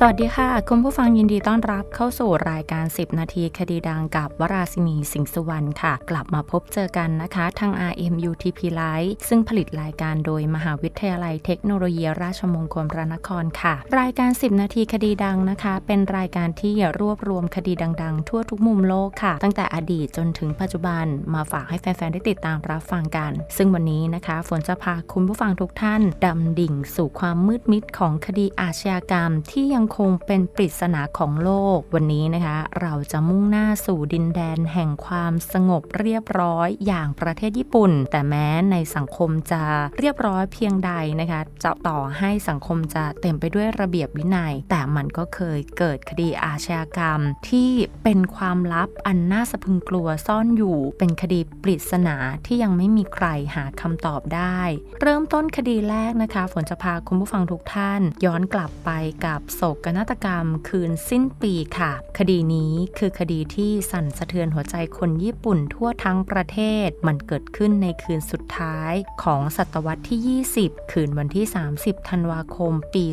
สวัสดีค่ะ คุณผู้ฟังยินดีต้อนรับเข้าสู่รายการ 10 นาทีคดีดังกับวราศินีสิงห์สุวรรณค่ะ กลับมาพบเจอกันนะคะ ทาง RMUTP Live ซึ่งผลิตรายการโดยมหาวิทยาลัยเทคโนโลยีราชมงคลพระนครค่ะ รายการ 10 นาทีคดีดังนะคะ เป็นรายการที่รวบรวมคดีดังๆ ทั่วทุกมุมโลกค่ะ ตั้งแต่อดีตจนถึงปัจจุบันมาฝากให้แฟนๆได้ติดตามรับฟังกัน ซึ่งวันนี้นะคะฝนจะพาคุณผู้ฟังทุกท่านดำดิ่งสู่ความมืดมิดของคดีอาชญากรรมที่ยังคงเป็นปริศนาของโลกวันนี้นะคะ เราจะมุ่งหน้าสู่ดินแดนแห่งความสงบเรียบร้อยอย่างประเทศญี่ปุ่น แต่แม้ในสังคมจะเรียบร้อยเพียงใดนะคะจะต่อให้สังคมจะเต็มไปด้วยระเบียบวินัย แต่มันก็เคยเกิดคดีอาชญากรรม ที่เป็นความลับอันน่าสะพึงกลัวซ่อนอยู่ เป็นคดีปริศนาที่ยังไม่มีใครหาคำตอบได้ เริ่มต้นคดีแรกนะคะ ฝนจะพาคุณผู้ฟังทุกท่าน ย้อนกลับไปกับโศกนาฏกรรมคืนสิ้นปีค่ะ คดีนี้คือคดีที่สั่นสะเทือนหัวใจคนญี่ปุ่นทั่วทั้งประเทศ มันเกิดขึ้นในคืนสุดท้ายของศตวรรษที่ 20 คืนวันที่ 30 ธันวาคมปี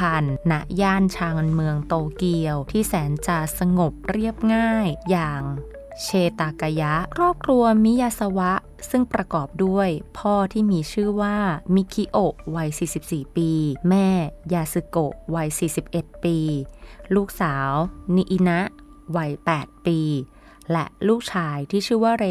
2000 ณ ย่านชางเมืองโตเกียว ที่แสนจะสงบเรียบง่ายอย่าง เชตากยะ ครอบครัวมิยาสวะ ซึ่งประกอบด้วย พ่อที่มีชื่อว่า มิคิโอะวัย 44 ปี แม่ ยาสึโกะวัย 41 ปี ลูกสาว นิอินะวัย 8 ปี และลูกชายที่ชื่อว่าเร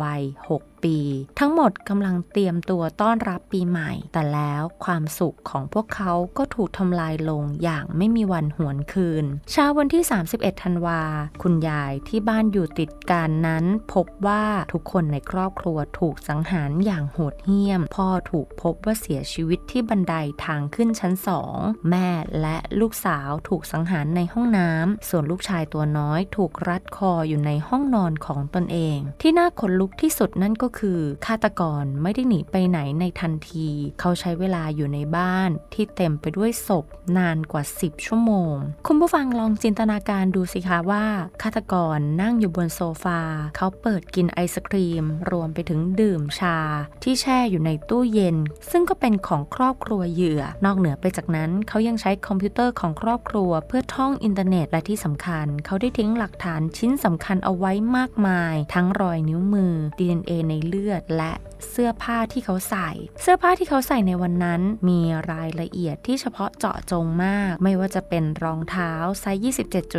วัย 6 ปี ทั้งหมดกำลังเตรียมตัวต้อนรับปีใหม่ แต่แล้วความสุขของพวกเขาก็ถูกทำลายลงอย่างไม่มีวันหวนคืน เช้าวันที่ 31 ธันวา คุณยายที่บ้านอยู่ติดกันนั้น พบว่าทุกคนในครอบครัวถูกสังหารอย่างโหดเหี้ยม พ่อถูกพบว่าเสียชีวิตที่บันไดทางขึ้นชั้นสองแม่และลูกสาวถูกสังหารในห้องน้ำส่วนลูกชายตัวน้อยถูกรัดคออยู่ในห้องนอนของตนเอง ที่น่าขนลุกที่สุดนั่นก็คือฆาตกรไม่ได้หนีไปไหนในทันที เขาใช้เวลาอยู่ในบ้านที่เต็มไปด้วยศพนานกว่า 10 ชั่วโมง คุณผู้ฟังลองจินตนาการดูสิคะว่าฆาตกรนั่งอยู่บนโซฟา เขาเปิดกินไอศครีม รวมไปถึงดื่มชา ที่แช่อยู่ในตู้เย็น ซึ่งก็เป็นของครอบครัวเหยื่อ นอกเหนือไปจากนั้น เขายังใช้คอมพิวเตอร์ของครอบครัว เพื่อท่องอินเทอร์เน็ตและที่สำคัญ เขาได้ทิ้งหลักฐานชิ้นสำคัญเอาไว้มากมาย ทั้งรอยนิ้วมือ DNA ในเลือดและเสื้อผ้าที่เขาใส่ เสื้อผ้าที่เขาใส่ในวันนั้นมีรายละเอียดที่เฉพาะเจาะจงมาก ไม่ว่าจะเป็นรองเท้าไซส์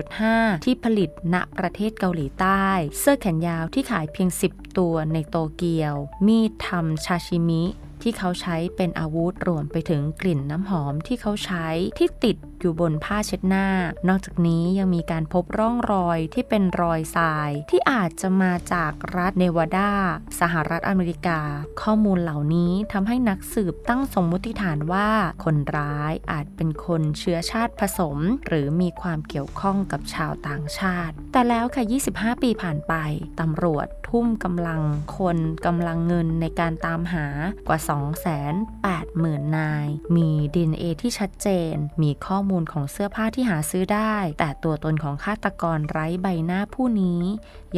27.5 ที่ผลิตณประเทศเกาหลีใต้ เสื้อแขนยาวที่ขายเพียง 10 ตัวในโตเกียว มีดทำชาชิมิที่เขาใช้เป็นอาวุธรวมไปถึงกลิ่นน้ำหอมที่เขาใช้ที่ติด อยู่บนผ้าเช็ดหน้า นอกจากนี้ยังมีการพบร่องรอยที่เป็นรอยทราย ที่อาจจะมาจากรัฐเนวาดา สหรัฐอเมริกา ข้อมูลเหล่านี้ทำให้นักสืบตั้งสมมุติฐานว่าคนร้ายอาจเป็นคนเชื้อชาติผสม หรือมีความเกี่ยวข้องกับชาวต่างชาติ แต่แล้วค่ะ 25 ปีผ่านไปตำรวจทุ่มกำลังคนกำลังเงินในการตามหากว่า 280,000 นาย มี DNA ที่ชัดเจน มีข้อมูลของเสื้อผ้าที่หาซื้อได้ แต่ตัวตนของฆาตกรไร้ใบหน้าผู้นี้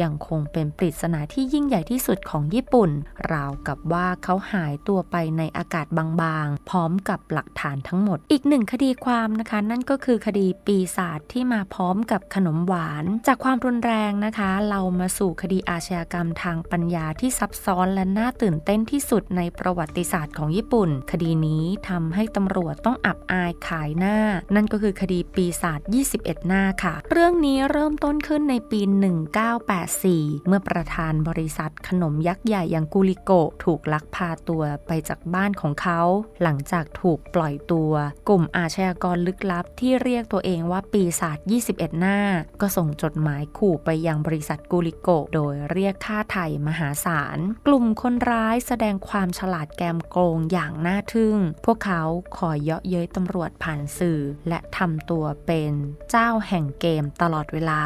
ยังคงเป็นปริศนาที่ยิ่งใหญ่ที่สุดของญี่ปุ่น ราวกับว่าเขาหายตัวไปในอากาศบางๆ พร้อมกับหลักฐานทั้งหมด อีกหนึ่งคดีความนะคะ นั่นก็คือคดีปีศาจที่มาพร้อมกับขนมหวาน จากความรุนแรงนะคะ เรามาสู่คดีอาชญากรรมทางปัญญาที่ซับซ้อนและน่าตื่นเต้นที่สุดในประวัติศาสตร์ของญี่ปุ่น คดีนี้ทำให้ตำรวจต้องอับอายขายหน้านั่นก็คือคดีปีศาจ21 หน้าค่ะ เรื่องนี้เริ่มต้นขึ้นในปี 1984 เมื่อประธานบริษัทขนมยักษ์ใหญ่อย่างกูริโกะถูกลักพาตัวไปจากบ้านของเขา หลังจากถูกปล่อยตัว กลุ่มอาชญากรลึกลับที่เรียกตัวเองว่าปีศาจ21 หน้า ก็ส่งจดหมายขู่ไปยังบริษัทกูริโกะโดยเรียกค่าไถ่มหาศาล กลุ่มคนร้ายแสดงความฉลาดแกมโกงอย่างน่าทึ่ง พวกเขาขอเยาะเย้ยตำรวจผ่านสื่อและทำตัวเป็นเจ้าแห่งเกมตลอดเวลา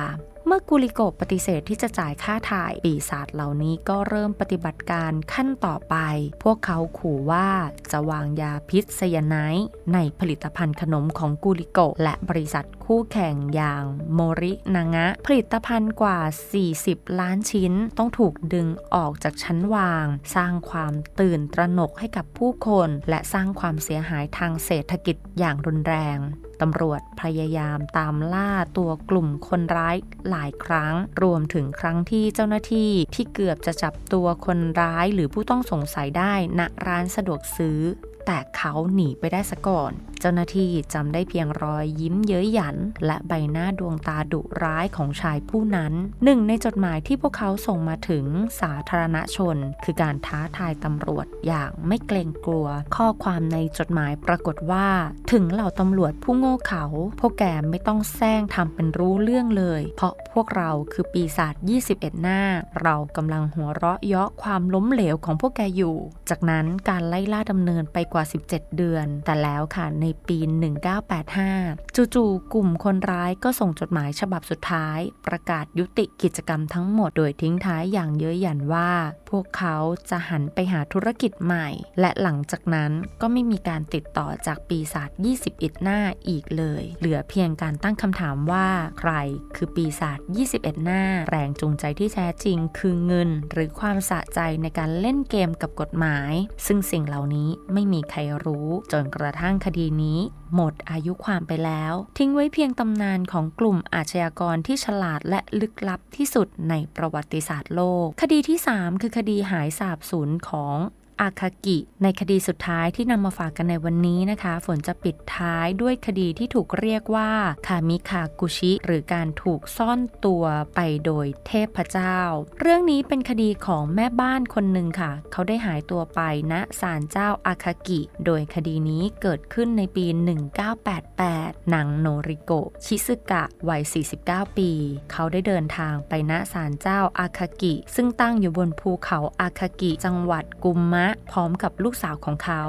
เมื่อกุลิโกะปฏิเสธที่จะจ่ายค่าถ่ายปีศาจเหล่านี้ก็เริ่มปฏิบัติการขั้นต่อไป พวกเขาขู่ว่าจะวางยาพิษไซยาไนด์ในผลิตภัณฑ์ขนมของกุลิโกะและบริษัทคู่แข่งอย่างโมรินางะ ผลิตภัณฑ์กว่า 40 ล้านชิ้น ต้องถูกดึงออกจากชั้นวาง สร้างความตื่นตระหนกให้กับผู้คน และสร้างความเสียหายทางเศรษฐกิจอย่างรุนแรงตำรวจพยายามตามล่าตัวกลุ่มคนร้ายหลายครั้ง รวมถึงครั้งที่เจ้าหน้าที่ที่เกือบจะจับตัวคนร้ายหรือผู้ต้องสงสัยได้ณร้านสะดวกซื้อ แต่เขาหนีไปได้ซะก่อน เจ้าหน้าที่จำได้เพียงรอยยิ้มเย้ยหยัน และใบหน้าดวงตาดุร้ายของชายผู้นั้นหนึ่งในจดหมายที่พวกเขาส่งมาถึงสาธารณชน คือการท้าทายตำรวจอย่างไม่เกรงกลัว ข้อความในจดหมายปรากฏว่า ถึงเหล่าตำรวจผู้โง่เขลาพวกแกไม่ต้องแซงทำเป็นรู้เรื่องเลย เพราะพวกเราคือปีศาจ21 หน้า เรากำลังหัวเราะเยาะความล้มเหลวของพวกแกอยู่ จากนั้นการไล่ล่าดำเนินไปกว่า 17 เดือน แต่แล้วค่ะในปี 1985 จู่ๆกลุ่มคนร้ายก็ส่งจดหมายฉบับสุดท้าย ประกาศยุติกิจกรรมทั้งหมดโดยทิ้งท้ายอย่างเย้ยหยันว่า พวกเขาจะหันไปหาธุรกิจใหม่ และหลังจากนั้นก็ไม่มีการติดต่อจากปีศาจ21 หน้าอีกเลย เหลือเพียงการตั้งคำถามว่า ใครคือปีศาจ21 หน้า แรงจูงใจที่แท้จริงคือเงิน หรือความสะใจในการเล่นเกมกับกฎหมาย ซึ่งสิ่งเหล่านี้ไม่มีใครรู้จนกระทั่งคดีนี้หมดอายุความไปแล้ว ทิ้งไว้เพียงตำนานของกลุ่มอาชญากรที่ฉลาดและลึกลับที่สุดในประวัติศาสตร์โลก คดีที่ 3 คือคดีหายสาบสูญของ อาคากิ ในคดีสุดท้ายที่นำมาฝากกันในวันนี้นะคะ ฝนจะปิดท้ายด้วยคดีที่ถูกเรียกว่าคามิคากุชิ หรือการถูกซ่อนตัวไปโดยเทพเจ้า เรื่องนี้เป็นคดีของแม่บ้านคนหนึ่งค่ะ เขาได้หายตัวไปณศาลเจ้าอาคากิ โดยคดีนี้เกิดขึ้นในปี 1988 นางโนริโกะชิซึกะวัย 49 ปี เขาได้เดินทางไปณศาลเจ้าอาคากิ ซึ่งตั้งอยู่บนภูเขาอาคากิจังหวัดกุมมะพร้อมกับลูกสาวของเขา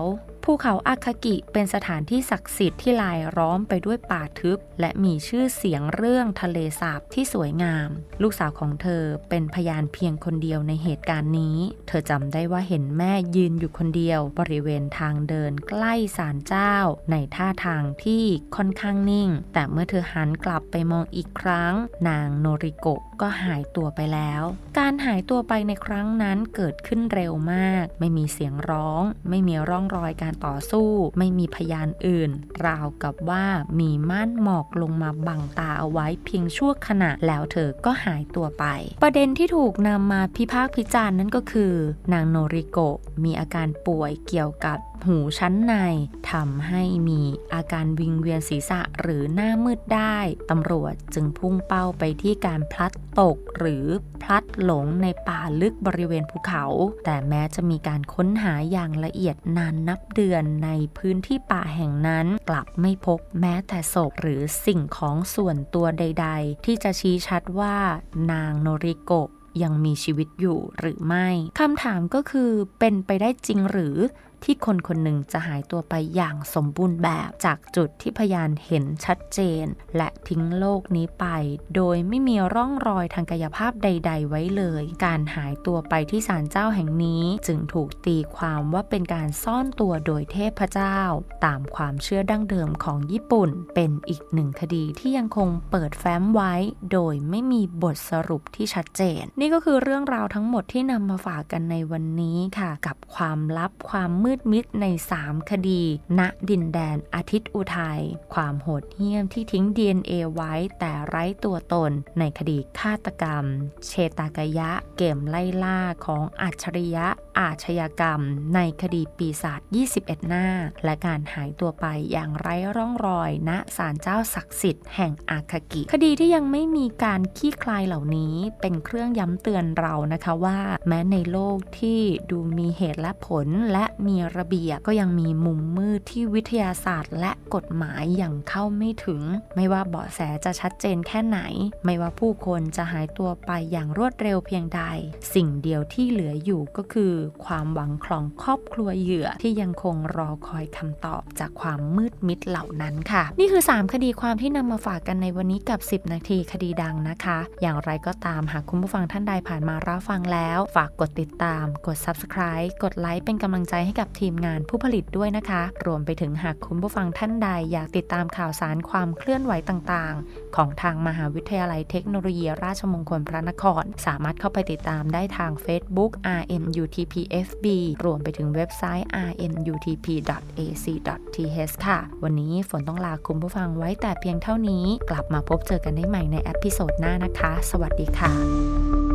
ภูเขาอาคากิเป็นสถานที่ศักดิ์สิทธิ์ที่ลายล้อมไปด้วยป่าทึบ และมีชื่อเสียงเรื่องทะเลสาบที่สวยงาม ลูกสาวของเธอเป็นพยานเพียงคนเดียวในเหตุการณ์นี้ เธอจำได้ว่าเห็นแม่ยืนอยู่คนเดียว บริเวณทางเดินใกล้ศาลเจ้า ในท่าทางที่ค่อนข้างนิ่ง แต่เมื่อเธอหันกลับไปมองอีกครั้ง นางโนริโกะก็หายตัวไปแล้ว การหายตัวไปในครั้งนั้นเกิดขึ้นเร็วมาก ไม่มีเสียงร้อง ไม่มีร่องรอยการต่อสู้ ไม่มีพยานอื่น ราวกับว่ามีม่านหมอกลงมาบังตาเอาไว้เพียงชั่วขณะแล้วเธอก็หายตัวไป ประเด็นที่ถูกนำมาพิพากษาพิจารณ์นั่นก็คือ นางโนริโกะมีอาการป่วยเกี่ยวกับ หูชั้นในทำให้มีอาการวิงเวียนศีรษะหรือหน้ามืดได้ตำรวจจึงพุ่งเป้าไปที่การพลัดตกหรือพลัดหลงในป่าลึกบริเวณภูเขา แต่แม้จะมีการค้นหาอย่างละเอียดนานนับเดือนในพื้นที่ป่าแห่งนั้น กลับไม่พบแม้แต่ศพหรือสิ่งของส่วนตัวใด ๆ ที่จะชี้ชัดว่านางโนริโกะยังมีชีวิตอยู่หรือไม่ คำถามก็คือเป็นไปได้จริงหรือ ที่คนคนหนึ่งจะหายตัวไปอย่างสมบูรณ์แบบจากจุดที่พยานเห็นชัดเจน และทิ้งโลกนี้ไป โดยไม่มีร่องรอยทางกายภาพใด ๆ ไว้เลย การหายตัวไปที่ศาลเจ้าแห่งนี้จึงถูกตีความว่าเป็นการซ่อนตัวโดยเทพเจ้า ตามความเชื่อดั้งเดิมของญี่ปุ่น เป็นอีกหนึ่งคดีที่ยังคงเปิดแฟ้มไว้ โดยไม่มีบทสรุปที่ชัดเจน นี่ก็คือเรื่องราวทั้งหมดที่นำมาฝากกันในวันนี้ค่ะ กับความลับความมืดมิดใน 3 คดี ณดินแดนอาทิตย์อุทัย ความโหดเหี้ยมที่ทิ้ง DNA ไว้แต่ไร้ตัวตนในคดีฆาตกรรม เชตากยะเกมไล่ล่าของอัจฉริยะอาชญากรรม ในคดีปีศาจ 21 หน้า และการหายตัวไปอย่างไร้ร่องรอยณศาลเจ้าศักดิ์สิทธิ์แห่งอาคากิ คดีที่ยังไม่มีการขี้คลายเหล่านี้เป็นเครื่องย้ำเตือนเรานะคะว่า แม้ในโลกที่ดูมีเหตุและผลและมีระเบียบก็ยังมีมุมมืดที่วิทยาศาสตร์และกฎหมายยังเข้าไม่ถึง ไม่ว่าเบาะแสจะชัดเจนแค่ไหน ไม่ว่าผู้คนจะหายตัวไปอย่างรวดเร็วเพียงใด สิ่งเดียวที่เหลืออยู่ก็คือ ความหวังของครอบครัวเหยื่อที่ยังคงรอคอยคำตอบจากความมืดมิดเหล่านั้นค่ะ นี่คือ 3 คดีความที่นำมาฝากกันในวันนี้กับ 10 นาทีคดีดังนะคะ อย่างไรก็ตามหากคุณผู้ฟังท่านใดผ่านมารับฟังแล้ว ฝากกดติดตาม กด subscribe กดไลค์เป็นกำลังใจให้กับกับทีมงานผู้ผลิตด้วยนะคะ รวมไปถึงหากคุณผู้ฟังท่านใดอยากติดตามข่าวสารความเคลื่อนไหวต่างๆ ของทางมหาวิทยาลัยเทคโนโลยีราชมงคลพระนคร สามารถเข้าไปติดตามได้ทาง Facebook RMUTPFB รวมไปถึงเว็บไซต์ rmutp.ac.th ค่ะ วันนี้ฝนต้องลาคุณผู้ฟังไว้แต่เพียงเท่านี้ กลับมาพบเจอกันได้ใหม่ในเอพิโซดหน้านะคะ สวัสดีค่ะ